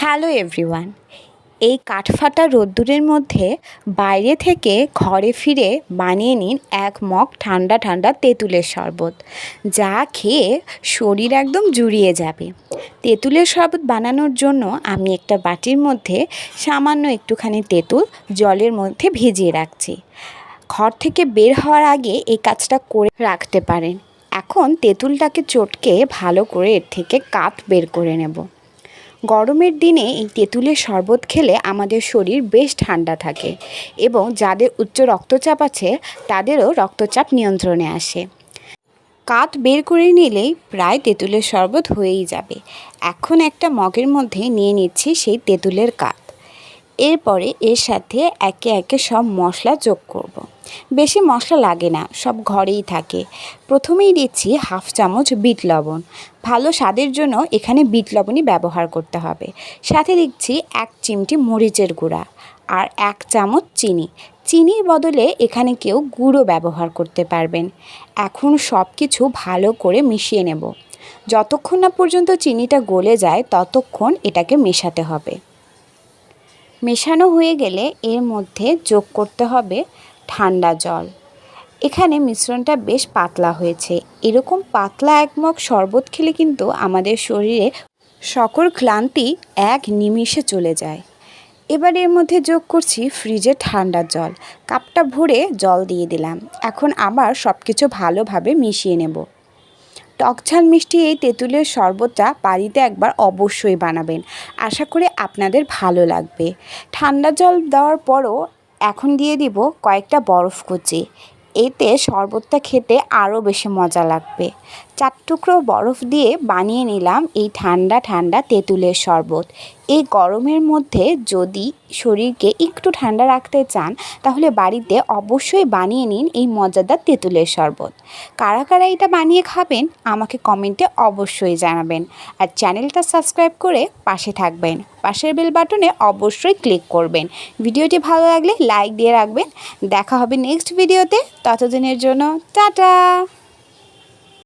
Hello everyone, এই কাঠফাটা রোদ্দুরের মধ্যে বাইরে থেকে ঘরে ফিরে বানিয়ে নিন এক মগ ঠান্ডা ঠান্ডা তেঁতুলের শরবত। যা খেয়ে শরীর একদম জুড়িয়ে যাবে। তেঁতুলের শরবত বানানোর জন্য আমি একটা বাটির মধ্যে সামান্য একটুখানি তেঁতুল জলের মধ্যে ভিজিয়ে রাখছি। ঘর থেকে বের হওয়ার আগে এই কাজটা করে রাখতে পারেন। এখন তেঁতুলটাকে চটকে ভালো করে এর থেকে কাঠ বের করে নেব। গরমের দিনে এই তেঁতুলের শরবত খেলে আমাদের শরীর বেশ ঠান্ডা থাকে এবং যাদের উচ্চ রক্তচাপ আছে, তাদেরও রক্তচাপ নিয়ন্ত্রণে আসে। কাত বের করে নিলেই প্রায় তেঁতুলের শরবত হয়েই যাবে। এখন একটা মগের মধ্যে নিয়ে নিচ্ছি সেই তেঁতুলের কাত। এরপরে এর সাথে একে একে সব মশলা যোগ করব। বেশি মশলা লাগে না, সব ঘরেই থাকে। প্রথমেই দিচ্ছি হাফ চামচ বিট লবণ। ভালো স্বাদের জন্য এখানে বিট লবণই ব্যবহার করতে হবে। সাথে দিচ্ছি এক চিমটি মরিচের গুঁড়া আর এক চামচ চিনি। চিনির বদলে এখানে কেউ গুঁড়ো ব্যবহার করতে পারবেন। এখন সব কিছু ভালো করে মিশিয়ে নেব। যতক্ষণ না পর্যন্ত চিনিটা গলে যায়, ততক্ষণ এটাকে মেশাতে হবে। মেশানো হয়ে গেলে এর মধ্যে যোগ করতে হবে ঠান্ডা জল। এখানে মিশ্রণটা বেশ পাতলা হয়েছে। এরকম পাতলা এক মগ শরবত খেলে কিন্তু আমাদের শরীরে সকল ক্লান্তি এক নিমিষে চলে যায়। এবার এর মধ্যে যোগ করছি ফ্রিজে ঠান্ডা জল। কাপটা ভরে জল দিয়ে দিলাম। এখন আবার সব কিছু ভালোভাবে মিশিয়ে নেব। টকঝাল মিষ্টি এই তেঁতুলের শরবতটা বাড়িতে একবার অবশ্যই বানাবেন। আশা করি আপনাদের ভালো লাগবে। ঠান্ডা জল দেওয়ার পরও এখন দিয়ে দিব কয়েকটা বরফ কুচি। এতে শরবতটা খেতে আরও বেশি মজা লাগবে। চার টুকরো বরফ দিয়ে বানিয়ে নিলাম এই ঠান্ডা ঠান্ডা তেঁতুলের শরবত। এই গরমের মধ্যে যদি শরীরকে একটু ঠান্ডা রাখতে চান, তাহলে বাড়িতে অবশ্যই বানিয়ে নিন এই মজাদার তেঁতুলের শরবত। কারা কারা এটা বানিয়ে খাবেন, আমাকে কমেন্টে অবশ্যই জানাবেন। আর চ্যানেলটা সাবস্ক্রাইব করে পাশে থাকবেন। পাশের বেল বাটনে অবশ্যই ক্লিক করবেন। ভিডিওটি ভালো লাগলে লাইক দিয়ে রাখবেন। দেখা হবে নেক্সট ভিডিওতে। ততদিনের জন্য, টাটা!